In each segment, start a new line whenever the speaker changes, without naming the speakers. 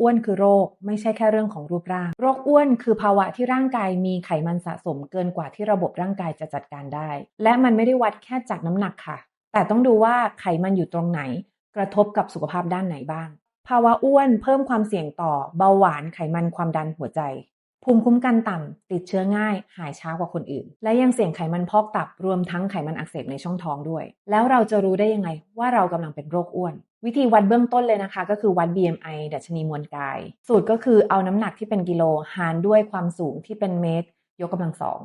อ้วนคือโรคไม่ใช่แค่เรื่องของรูปร่าง โรคอ้วนคือภาวะที่ร่างกายมีไขมันสะสมเกินกว่าที่ระบบร่างกายจะจัดการได้ และมันไม่ได้วัดแค่จากน้ำหนักค่ะ แต่ต้องดูว่าไขมันอยู่ตรงไหน กระทบกับสุขภาพด้านไหนบ้าง ภาวะอ้วนเพิ่มความเสี่ยงต่อเบาหวานไขมันความดันหัวใจ ภูมิคุ้มกันต่ำติดเชื้อง่าย หายช้ากว่าคนอื่น และยังเสี่ยงไขมันพอกตับรวมทั้งไขมันอักเสบในช่องท้องด้วย แล้วเราจะรู้ได้ยังไงว่าเรากำลังเป็นโรคอ้วน วิธีวัดเบื้องต้นเลยนะคะ ก็คือวัด BMI ดัชนีมวลกาย สูตรก็คือเอาน้ำหนักที่เป็นกิโลหารด้วยความสูงที่เป็นเมตร ยกกำลังสอง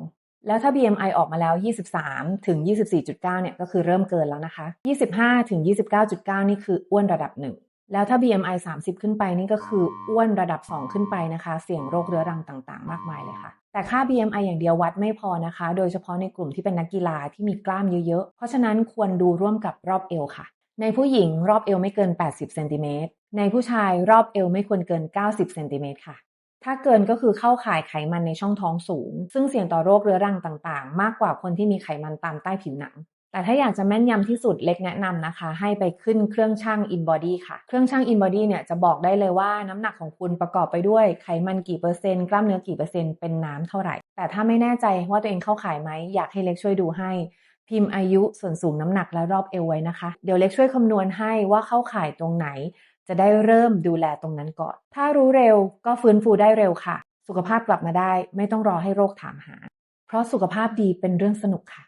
แล้วถ้า BMI ออกมาแล้ว 23 ถึง 24.9 เนี่ยก็คือเริ่มเกินแล้วนะคะ 25 ถึง 29.9 นี่คืออ้วนระดับหนึ่งแล้วถ้า BMI 30 ขึ้นไปนี่ก็คืออ้วนระดับ 2 ขึ้นไปนะคะ เสี่ยงโรคเรื้อรังต่างๆ มากมายเลยค่ะ แต่ค่า BMI อย่างเดียววัดไม่พอนะคะ โดยเฉพาะในกลุ่มที่เป็นนักกีฬาที่มีกล้ามเยอะๆ เพราะฉะนั้นควรดูร่วมกับรอบเอวค่ะ ในผู้หญิงรอบเอวไม่เกิน 80เซนติเมตรในผู้ชายรอบเอวไม่ควรเกิน 90เซนติเมตรค่ะ ถ้าเกินก็คือเข้าข่ายไขมันในช่องท้องสูง ซึ่งเสี่ยงต่อโรคเรื้อรังต่างๆ มากกว่าคนที่มีไขมันตามใต้ผิวหนัง แต่ถ้าอยากจะแม่นยำที่สุดเล็กแนะนำนะคะ ให้ไปขึ้นเครื่องช่าง InBody ค่ะ เครื่องช่าง InBody เนี่ยจะบอกได้เลยว่าน้ำหนักของคุณประกอบไปด้วยไขมันกี่เปอร์เซ็นต์กล้ามเนื้อกี่เปอร์เซ็นต์เป็นน้ำเท่าไหร่ แต่ถ้าไม่แน่ใจว่าตัวเองเข้าข่ายไหมอยากให้เล็กช่วยดูให้ พิมพ์อายุส่วนสูงน้ำหนักและรอบเอวไว้นะคะ เดี๋ยวเล็กช่วยคำนวณให้ว่าเข้าข่ายตรงไหน จะได้เริ่มดูแลตรงนั้นก่อน ถ้ารู้เร็วก็ฟื้นฟูได้เร็วค่ะ สุขภาพกลับมาได้ ไม่ต้องรอให้โรคถามหา เพราะสุขภาพดีเป็นเรื่องสนุกค่ะ